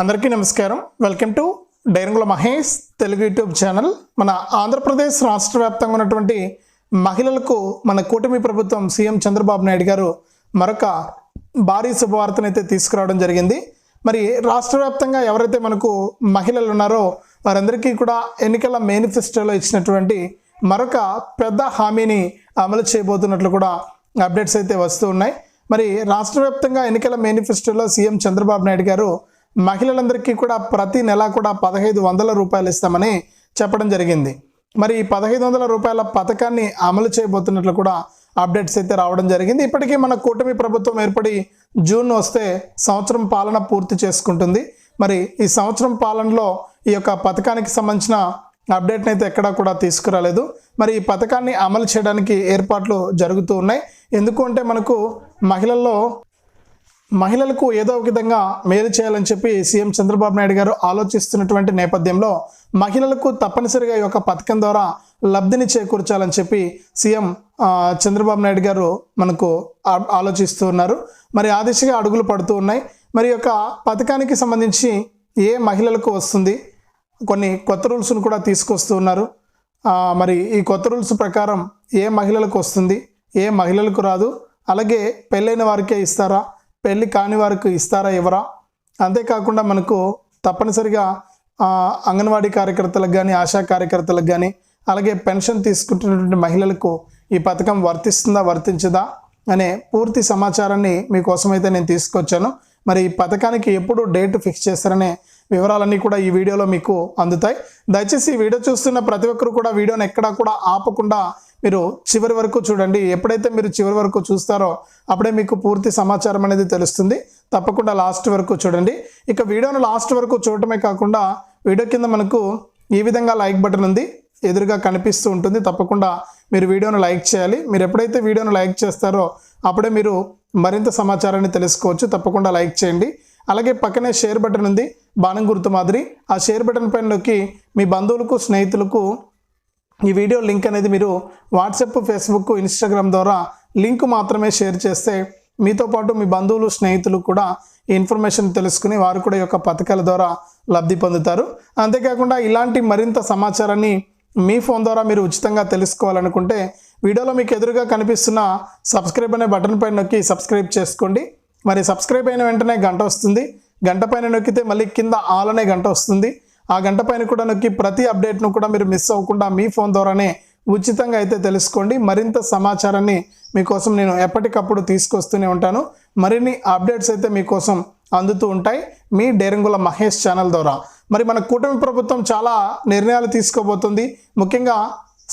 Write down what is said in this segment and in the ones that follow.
అందరికీ నమస్కారం. Welcome to డైరంగుల మహేష్ తెలుగు యూట్యూబ్ ఛానల్. మన ఆంధ్రప్రదేశ్ రాష్ట్ర వ్యాప్తంగా ఉన్నటువంటి మహిళలకు మన కూటమి ప్రభుత్వం సీఎం చంద్రబాబు నాయుడు గారు మరొక భారీ శుభవార్తను అయితే తీసుకురావడం జరిగింది. మరి రాష్ట్ర వ్యాప్తంగా ఎవరైతే మనకు మహిళలు ఉన్నారో వారందరికీ కూడా ఎన్నికల మేనిఫెస్టోలో ఇచ్చినటువంటి మరొక పెద్ద హామీని అమలు చేయబోతున్నట్లు కూడా అప్డేట్స్ అయితే వస్తూ ఉన్నాయి. మరి రాష్ట్ర వ్యాప్తంగా ఎన్నికల మేనిఫెస్టోలో సీఎం చంద్రబాబు నాయుడు గారు మహిళలందరికీ కూడా ప్రతి నెల కూడా పదహైదు వందల రూపాయలు ఇస్తామని చెప్పడం జరిగింది. మరి ఈ పదహైదు వందల రూపాయల పథకాన్ని అమలు చేయబోతున్నట్లు కూడా అప్డేట్స్ అయితే రావడం జరిగింది. ఇప్పటికీ మన కూటమి ప్రభుత్వం ఏర్పడి జూన్ వస్తే సంవత్సరం పాలన పూర్తి చేసుకుంటుంది. మరి ఈ సంవత్సరం పాలనలో ఈ యొక్క పథకానికి సంబంధించిన అప్డేట్ని అయితే ఎక్కడా కూడా తీసుకురాలేదు. మరి ఈ పథకాన్ని అమలు చేయడానికి ఏర్పాట్లు జరుగుతూ ఉన్నాయి. ఎందుకు అంటే మనకు మహిళల్లో మహిళలకు ఏదో ఒక విధంగా మేలు చేయాలని చెప్పి సీఎం చంద్రబాబు నాయుడు గారు ఆలోచిస్తున్నటువంటి నేపథ్యంలో మహిళలకు తప్పనిసరిగా ఈ యొక్క పథకం ద్వారా లబ్ధిని చేకూర్చాలని చెప్పి సీఎం చంద్రబాబు నాయుడు గారు మనకు ఆలోచిస్తూ ఉన్నారు మరి ఆ దిశగా అడుగులు పడుతూ ఉన్నాయి. మరి యొక్క పథకానికి సంబంధించి ఏ మహిళలకు వస్తుంది? కొన్ని కొత్త రూల్స్ను కూడా తీసుకొస్తూ ఉన్నారు మరి ఈ కొత్త రూల్స్ ప్రకారం ఏ మహిళలకు వస్తుంది? ఏ మహిళలకు రాదు? అలాగే పెళ్ళైన వారికే ఇస్తారా? పెళ్ళి కాని వారికి ఇస్తారా ఇవ్వరా? అంతేకాకుండా మనకు తప్పనిసరిగా అంగన్వాడీ కార్యకర్తలకు కానీ ఆశా కార్యకర్తలకు కానీ అలాగే పెన్షన్ తీసుకుంటున్నటువంటి మహిళలకు ఈ పథకం వర్తిస్తుందా వర్తించదా అనే పూర్తి సమాచారాన్ని మీకోసమైతే నేను తీసుకొచ్చాను. మరి ఈ పథకానికి ఎప్పుడు డేట్ ఫిక్స్ చేస్తారనే వివరాలన్నీ కూడా ఈ వీడియోలో మీకు అందుతాయి. దయచేసి ఈ వీడియో చూస్తున్న ప్రతి ఒక్కరు కూడా వీడియోని ఎక్కడా కూడా ఆపకుండా మీరు చివరి వరకు చూడండి. ఎప్పుడైతే మీరు చివరి వరకు చూస్తారో అప్పుడే మీకు పూర్తి సమాచారం అనేది తెలుస్తుంది. తప్పకుండా లాస్ట్ వరకు చూడండి. ఇక వీడియోను లాస్ట్ వరకు చూడటమే కాకుండా వీడియో కింద మనకు ఈ విధంగా లైక్ బటన్ ఉంది. ఎదురుగా కనిపిస్తూ ఉంటుంది. తప్పకుండా మీరు వీడియోను లైక్ చేయాలి. మీరు ఎప్పుడైతే వీడియోను లైక్ చేస్తారో అప్పుడే మీరు మరింత సమాచారాన్ని తెలుసుకోవచ్చు. తప్పకుండా లైక్ చేయండి. అలాగే పక్కనే షేర్ బటన్ ఉంది. బాణం గుర్తు మాదిరి ఆ షేర్ బటన్ పైన నొక్కి మీ బంధువులకు స్నేహితులకు ఈ వీడియో లింక్ అనేది మీరు వాట్సాప్ ఫేస్బుక్ ఇన్స్టాగ్రామ్ ద్వారా లింక్ మాత్రమే షేర్ చేస్తే మీతో పాటు మీ బంధువులు స్నేహితులు కూడా ఈ ఇన్ఫర్మేషన్ తెలుసుకుని వారు కూడా ఈ యొక్క పథకాల ద్వారా లబ్ధి పొందుతారు. అంతేకాకుండా ఇలాంటి మరింత సమాచారాన్ని మీ ఫోన్ ద్వారా మీరు ఉచితంగా తెలుసుకోవాలనుకుంటే వీడియోలో మీకు ఎదురుగా కనిపిస్తున్న సబ్స్క్రైబ్ అనే బటన్ పైన నొక్కి సబ్స్క్రైబ్ చేసుకోండి. మరి సబ్స్క్రైబ్ అయిన వెంటనే గంట వస్తుంది. గంట పైన నొక్కితే మళ్ళీ కింద ఆల్ అనే గంట వస్తుంది. ఆ గంట పైన కూడా నొక్కి ప్రతి అప్డేట్ను కూడా మీరు మిస్ అవ్వకుండా మీ ఫోన్ ద్వారానే ఉచితంగా అయితే తెలుసుకోండి. మరింత సమాచారాన్ని మీకోసం నేను ఎప్పటికప్పుడు తీసుకొస్తూనే ఉంటాను. మరిన్ని అప్డేట్స్ అయితే మీకోసం అందుతూ ఉంటాయి. మీ డేరంగుల మహేష్ ఛానల్ ద్వారా. మరి మన కూటమి ప్రభుత్వం చాలా నిర్ణయాలు తీసుకోబోతుంది. ముఖ్యంగా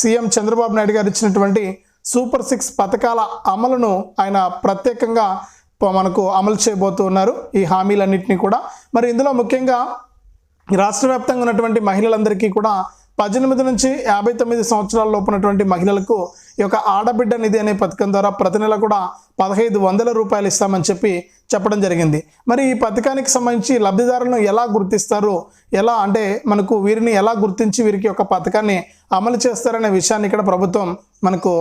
సీఎం చంద్రబాబు నాయుడు గారు ఇచ్చినటువంటి సూపర్ సిక్స్ పథకాల అమలును ఆయన ప్రత్యేకంగా మనకు అమలు చేయబోతూ ఉన్నారు ఈ హామీలన్నింటినీ కూడా. మరి ఇందులో ముఖ్యంగా రాష్ట్ర వ్యాప్తంగా ఉన్నటువంటి మహిళలందరికీ కూడా పద్దెనిమిది నుంచి యాభై తొమ్మిది సంవత్సరాల లోపు ఉన్నటువంటి మహిళలకు ఈ యొక్క ఆడబిడ్డ నిధి అనే పథకం ద్వారా ప్రతి నెల కూడా పదహైదు వందల రూపాయలు ఇస్తామని చెప్పి చెప్పడం జరిగింది. మరి ఈ పథకానికి సంబంధించి లబ్ధిదారులను ఎలా గుర్తిస్తారు? ఎలా అంటే మనకు వీరిని ఎలా గుర్తించి వీరికి ఒక పథకాన్ని అమలు చేస్తారనే విషయాన్ని ఇక్కడ ప్రభుత్వం మనకు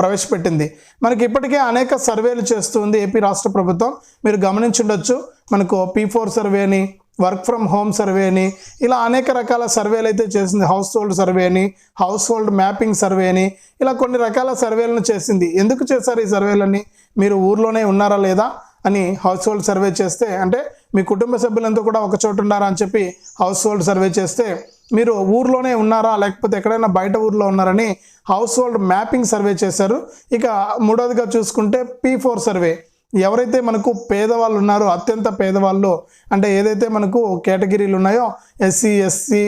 ప్రవేశపెట్టింది. మనకి ఇప్పటికే అనేక సర్వేలు చేస్తుంది ఏపీ రాష్ట్ర ప్రభుత్వం. మీరు గమనించుండొచ్చు మనకు పీ ఫోర్ సర్వే అని వర్క్ ఫ్రమ్ హోమ్ సర్వే అని ఇలా అనేక రకాల సర్వేలు అయితే చేసింది. హౌస్ హోల్డ్ సర్వే అని హౌస్ హోల్డ్ మ్యాపింగ్ సర్వే అని ఇలా కొన్ని రకాల సర్వేలను చేసింది. ఎందుకు చేశారు ఈ సర్వేలన్నీ? మీరు ఊర్లోనే ఉన్నారా లేదా అని హౌస్ హోల్డ్ సర్వే చేస్తే అంటే మీ కుటుంబ సభ్యులంతా కూడా ఒక చోటు ఉన్నారా అని చెప్పి హౌస్ హోల్డ్ సర్వే చేస్తే మీరు ఊర్లోనే ఉన్నారా? లేకపోతే ఎక్కడైనా బయట ఊర్లో ఉన్నారని హౌస్ హోల్డ్ మ్యాపింగ్ సర్వే చేశారు. ఇక మూడవదిగా చూసుకుంటే పీ ఫోర్ సర్వే ఎవరైతే మనకు పేదవాళ్ళు ఉన్నారో అత్యంత పేదవాళ్ళు అంటే ఏదైతే మనకు కేటగిరీలు ఉన్నాయో ఎస్సీ ఎస్సీ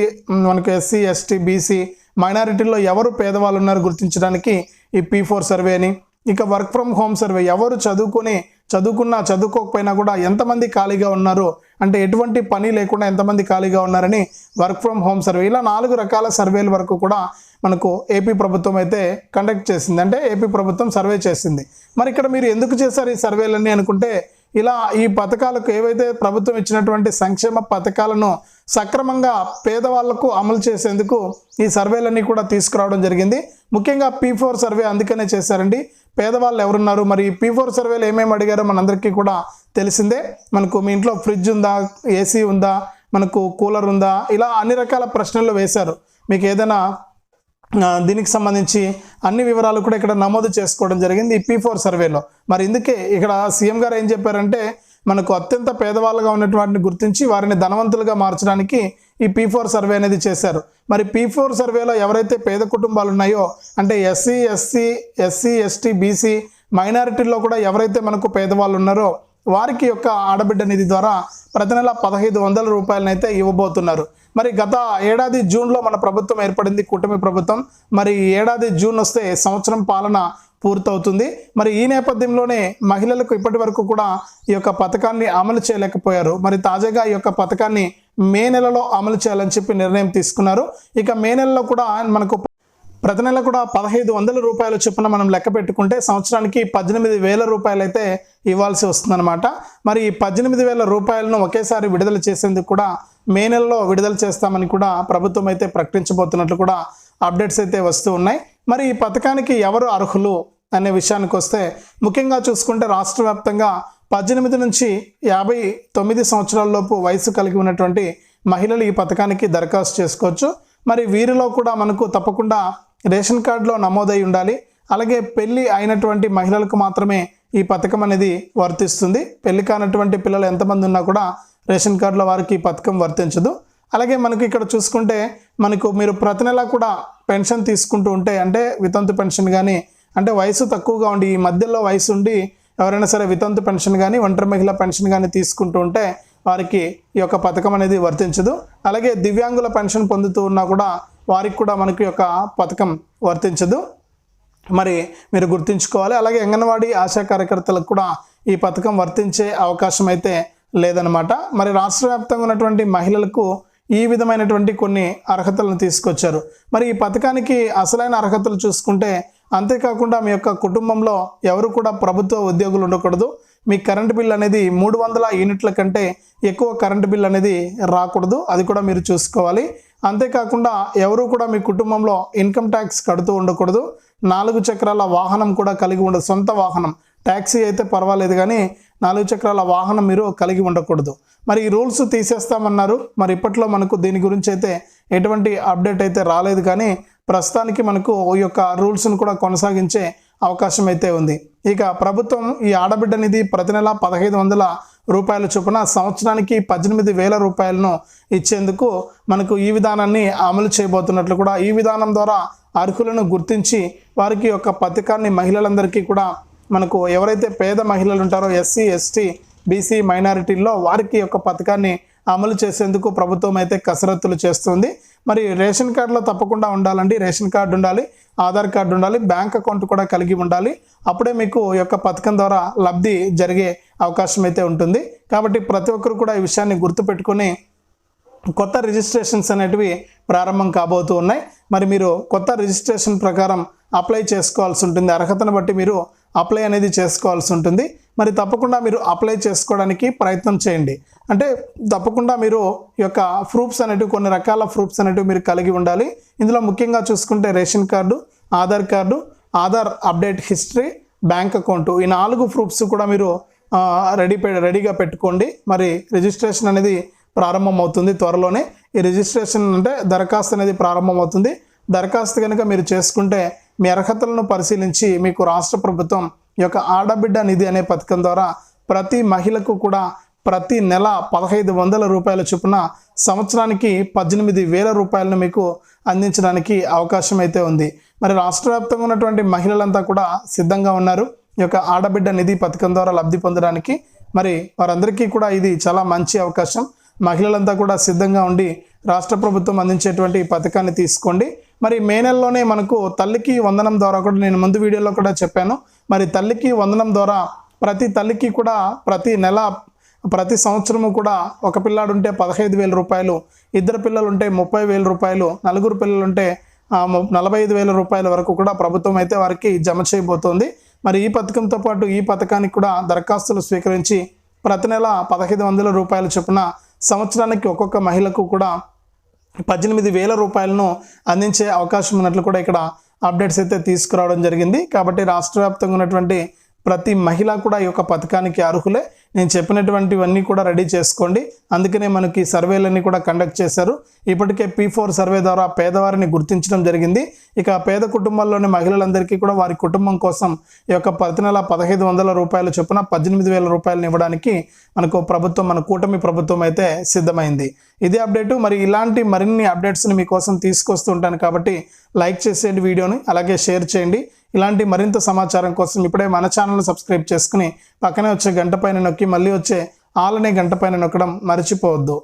మనకు ఎస్సీ ఎస్టీ బీసీ మైనారిటీల్లో ఎవరు పేదవాళ్ళు ఉన్నారో గుర్తించడానికి ఈ పీ ఫోర్ సర్వే అని ఇక వర్క్ ఫ్రమ్ హోమ్ సర్వే ఎవరు చదువుకొని చదువుకున్నా చదువుకోకపోయినా కూడా ఎంతమంది ఖాళీగా ఉన్నారు అంటే ఎటువంటి పని లేకుండా ఎంతమంది ఖాళీగా ఉన్నారని వర్క్ ఫ్రమ్ హోమ్ సర్వే ఇలా నాలుగు రకాల సర్వేల వరకు కూడా మనకు ఏపీ ప్రభుత్వం అయితే కండక్ట్ చేసింది. అంటే ఏపీ ప్రభుత్వం సర్వే చేసింది. మరి ఇక్కడ మీరు ఎందుకు చేశారు ఈ సర్వేలన్నీ అనుకుంటే ఇలా ఈ పథకాలకు ఏవైతే ప్రభుత్వం ఇచ్చినటువంటి సంక్షేమ పథకాలను సక్రమంగా పేదవాళ్ళకు అమలు చేసేందుకు ఈ సర్వేలన్నీ కూడా తీసుకురావడం జరిగింది. ముఖ్యంగా పీ ఫోర్ సర్వే అందుకనే చేశారండి. పేదవాళ్ళు ఎవరున్నారు? మరి పీ ఫోర్ సర్వేలు ఏమేమి అడిగారో మనందరికీ కూడా తెలిసిందే. మనకు మీ ఇంట్లో ఫ్రిడ్జ్ ఉందా? ఏసీ ఉందా? మనకు కూలర్ ఉందా? ఇలా అన్ని రకాల ప్రశ్నలు వేశారు. మీకు ఏదైనా దీనికి సంబంధించి అన్ని వివరాలు కూడా ఇక్కడ నమోదు చేసుకోవడం జరిగింది ఈ పీ ఫోర్ సర్వేలో మరి ఇందుకే ఇక్కడ సీఎం గారు ఏం చెప్పారంటే మనకు అత్యంత పేదవాళ్ళుగా ఉన్నటువంటి గుర్తించి వారిని ధనవంతులుగా మార్చడానికి ఈ పీ ఫోర్ సర్వే అనేది చేశారు. మరి పీ ఫోర్ సర్వేలో ఎవరైతే పేద కుటుంబాలు ఉన్నాయో అంటే SC SC SC ST BC మైనారిటీల్లో కూడా ఎవరైతే మనకు పేదవాళ్ళు ఉన్నారో వారికి యొక్క ఆడబిడ్డ నిధి ద్వారా ప్రతి నెల పదహైదు వందల రూపాయలనైతే ఇవ్వబోతున్నారు. మరి గత ఏడాది జూన్లో మన ప్రభుత్వం ఏర్పడింది కూటమి ప్రభుత్వం. మరి ఏడాది జూన్ వస్తే సంవత్సరం పాలన పూర్తవుతుంది. మరి ఈ నేపథ్యంలోనే మహిళలకు ఇప్పటి వరకు కూడా ఈ యొక్క పథకాన్ని అమలు చేయలేకపోయారు. మరి తాజాగా ఈ యొక్క పథకాన్ని మే నెలలో అమలు చేయాలని చెప్పి నిర్ణయం తీసుకున్నారు. ఇక మే నెలలో కూడా మనకు ప్రతి నెల కూడా పదహైదు వందల రూపాయల చొప్పున మనం లెక్క పెట్టుకుంటే సంవత్సరానికి పద్దెనిమిది వేల రూపాయలు అయితే ఇవ్వాల్సి వస్తుందన్నమాట. మరి ఈ పద్దెనిమిది వేల రూపాయలను ఒకేసారి విడుదల చేసేందుకు కూడా మే నెలలో విడుదల చేస్తామని కూడా ప్రభుత్వం అయితే ప్రకటించబోతున్నట్లు కూడా అప్డేట్స్ అయితే వస్తూ ఉన్నాయి. మరి ఈ పథకానికి ఎవరు అర్హులు అనే విషయానికి వస్తే ముఖ్యంగా చూసుకుంటే రాష్ట్ర వ్యాప్తంగా పద్దెనిమిది నుంచి యాభై తొమ్మిది సంవత్సరాలలోపు వయసు కలిగి ఉన్నటువంటి మహిళలు ఈ పథకానికి దరఖాస్తు చేసుకోవచ్చు. మరి వీరిలో కూడా మనకు తప్పకుండా రేషన్ కార్డులో నమోదై ఉండాలి. అలాగే పెళ్ళి అయినటువంటి మహిళలకు మాత్రమే ఈ పథకం అనేది వర్తిస్తుంది. పెళ్ళి కానటువంటి పిల్లలు ఎంతమంది ఉన్నా కూడా రేషన్ కార్డులో వారికి ఈ పథకం వర్తించదు. అలాగే మనకి ఇక్కడ చూసుకుంటే మనకు మీరు ప్రతి నెల కూడా పెన్షన్ తీసుకుంటూ ఉంటే అంటే వితంతు పెన్షన్ కానీ అంటే వయసు తక్కువగా ఉండి ఈ మధ్యలో వయసు ఉండి ఎవరైనా సరే వితంతు పెన్షన్ కానీ ఒంటరి మహిళ పెన్షన్ కానీ తీసుకుంటూ ఉంటే వారికి ఈ యొక్క పథకం అనేది వర్తించదు. అలాగే దివ్యాంగుల పెన్షన్ పొందుతూ ఉన్నా కూడా వారికి కూడా మనకి యొక్క పథకం వర్తించదు. మరి మీరు గుర్తుంచుకోవాలి. అలాగే అంగన్వాడీ ఆశా కార్యకర్తలకు కూడా ఈ పథకం వర్తించే అవకాశం అయితే లేదనమాట మరి రాష్ట్ర వ్యాప్తంగా ఉన్నటువంటి మహిళలకు ఈ విధమైనటువంటి కొన్ని అర్హతలను తీసుకొచ్చారు. మరి ఈ పథకానికి అసలైన అర్హతలు చూసుకుంటే అంతేకాకుండా మీ యొక్క కుటుంబంలో ఎవరు కూడా ప్రభుత్వ ఉద్యోగులు ఉండకూడదు. మీ కరెంటు బిల్ అనేది మూడు వందల యూనిట్ల కంటే ఎక్కువ కరెంటు బిల్ అనేది రాకూడదు. అది కూడా మీరు చూసుకోవాలి. అంతేకాకుండా ఎవరు కూడా మీ కుటుంబంలో ఇన్కమ్ ట్యాక్స్ కడుతూ ఉండకూడదు. నాలుగు చక్రాల వాహనం కూడా కలిగి ఉండదు సొంత వాహనం. ట్యాక్సీ అయితే పర్వాలేదు కానీ నాలుగు చక్రాల వాహనం మీరు కలిగి ఉండకూడదు. మరి ఈ రూల్స్ తీసేస్తామన్నారు. మరి ఇప్పట్లో మనకు దీని గురించి అయితే ఎటువంటి అప్డేట్ అయితే రాలేదు కానీ ప్రస్తుతానికి మనకు ఈ యొక్క రూల్స్ను కూడా కొనసాగించే అవకాశం అయితే ఉంది. ఇక ప్రభుత్వం ఈ ఆడబిడ్డ నిధి ప్రతి నెల పదహైదు వందల రూపాయల చొప్పున సంవత్సరానికి పద్దెనిమిది వేల రూపాయలను ఇచ్చేందుకు మనకు ఈ విధానాన్ని అమలు చేయబోతున్నట్లు కూడా ఈ విధానం ద్వారా అర్హులను గుర్తించి వారికి యొక్క పథకాన్ని మహిళలందరికీ కూడా మనకు ఎవరైతే పేద మహిళలు ఉంటారో ఎస్సీ ఎస్టీ బీసీ మైనారిటీల్లో వారికి యొక్క పథకాన్ని అమలు చేసేందుకు ప్రభుత్వం అయితే కసరత్తులు చేస్తుంది. మరి రేషన్ కార్డులో తప్పకుండా ఉండాలండి. రేషన్ కార్డు ఉండాలి ఆధార్ కార్డు ఉండాలి బ్యాంక్ అకౌంట్ కూడా కలిగి ఉండాలి. అప్పుడే మీకు ఈ యొక్క పథకం ద్వారా లబ్ధి జరిగే అవకాశం అయితే ఉంటుంది. కాబట్టి ప్రతి ఒక్కరు కూడా ఈ విషయాన్ని గుర్తుపెట్టుకొని కొత్త రిజిస్ట్రేషన్స్ అనేటివి ప్రారంభం కాబోతూ ఉన్నాయి. మరి మీరు కొత్త రిజిస్ట్రేషన్ ప్రకారం అప్లై చేసుకోవాల్సి ఉంటుంది. అర్హతను బట్టి మీరు అప్లై అనేది చేసుకోవాల్సి ఉంటుంది. మరి తప్పకుండా మీరు అప్లై చేసుకోవడానికి ప్రయత్నం చేయండి. అంటే తప్పకుండా మీరు ఈ యొక్క ప్రూఫ్స్ అనేటివి కొన్ని రకాల ప్రూఫ్స్ అనేటివి మీరు కలిగి ఉండాలి. ఇందులో ముఖ్యంగా చూసుకుంటే ration card Aadhaar card Aadhaar update history bank account. ఈ నాలుగు ప్రూఫ్స్ కూడా మీరు రెడీ పె రెడీగా పెట్టుకోండి. మరి రిజిస్ట్రేషన్ అనేది ప్రారంభం అవుతుంది త్వరలోనే. ఈ రిజిస్ట్రేషన్ అంటే దరఖాస్తు అనేది ప్రారంభం అవుతుంది దరఖాస్తు కనుక మీరు చేసుకుంటే మీ అర్హతలను పరిశీలించి మీకు రాష్ట్ర ప్రభుత్వం యొక్క ఆడబిడ్డ నిధి అనే పథకం ద్వారా ప్రతి మహిళకు కూడా ప్రతి నెల పదహైదు వందల రూపాయల చొప్పున సంవత్సరానికి పద్దెనిమిది వేల రూపాయలను మీకు అందించడానికి అవకాశం అయితే ఉంది. మరి రాష్ట్ర వ్యాప్తంగా ఉన్నటువంటి మహిళలంతా కూడా సిద్ధంగా ఉన్నారు. ఈ యొక్క ఆడబిడ్డ నిధి పథకం ద్వారా లబ్ధి పొందడానికి. మరి వారందరికీ కూడా ఇది చాలా మంచి అవకాశం. మహిళలంతా కూడా సిద్ధంగా ఉండి రాష్ట్ర ప్రభుత్వం అందించేటువంటి ఈ పథకాన్ని తీసుకోండి. మరి మే నెలలోనే మనకు తల్లికి వందనం ద్వారా కూడా నేను ముందు వీడియోలో కూడా చెప్పాను. మరి తల్లికి వందనం ద్వారా ప్రతి తల్లికి కూడా ప్రతి నెల ప్రతి సంవత్సరము కూడా ఒక పిల్లాడు ఉంటే పదహైదు వేల రూపాయలు ఇద్దరు పిల్లలు ఉంటే ముప్పై వేల రూపాయలు నలుగురు పిల్లలు ఉంటే నలభై ఐదు వేల రూపాయల వరకు కూడా ప్రభుత్వం అయితే వారికి జమ చేయబోతోంది. మరి ఈ పథకంతో పాటు ఈ పథకానికి కూడా దరఖాస్తులు స్వీకరించి ప్రతి నెల పదహైదు వందల రూపాయల చొప్పున సంవత్సరానికి ఒక్కొక్క మహిళకు కూడా పద్దెనిమిది వేల రూపాయలను అందించే అవకాశం ఉన్నట్లు కూడా ఇక్కడ అప్డేట్స్ అయితే తీసుకురావడం జరిగింది. కాబట్టి రాష్ట్ర వ్యాప్తంగా ఉన్నటువంటి ప్రతి మహిళ కూడా ఈ యొక్క పథకానికి అర్హులే. నేను చెప్పినటువంటివన్నీ కూడా రెడీ చేసుకోండి. అందుకనే మనకి సర్వేలన్నీ కూడా కండక్ట్ చేశారు. ఇప్పటికే పీ ఫోర్ సర్వే ద్వారా పేదవారిని గుర్తించడం జరిగింది. ఇక పేద కుటుంబాల్లోని మహిళలందరికీ కూడా వారి కుటుంబం కోసం ఈ యొక్క ప్రతి నెల పదహైదు వందల రూపాయల చొప్పున పద్దెనిమిది వేల రూపాయలను ఇవ్వడానికి మనకు ప్రభుత్వం మన కూటమి ప్రభుత్వం అయితే సిద్ధమైంది. ఇదే అప్డేటు. మరి ఇలాంటి మరిన్ని అప్డేట్స్ని మీకోసం తీసుకొస్తుంటాను కాబట్టి లైక్ చేసేయండి వీడియోని అలాగే షేర్ చేయండి. ఇలాంటి మరింత సమాచారం కోసం ఇప్పుడే మన ఛానల్ని సబ్స్క్రైబ్ చేసుకుని పక్కనే వచ్చే గంట పైన నొక్కి మళ్ళీ వచ్చే ఆలనే గంట పైన నొక్కడం మర్చిపోవద్దు.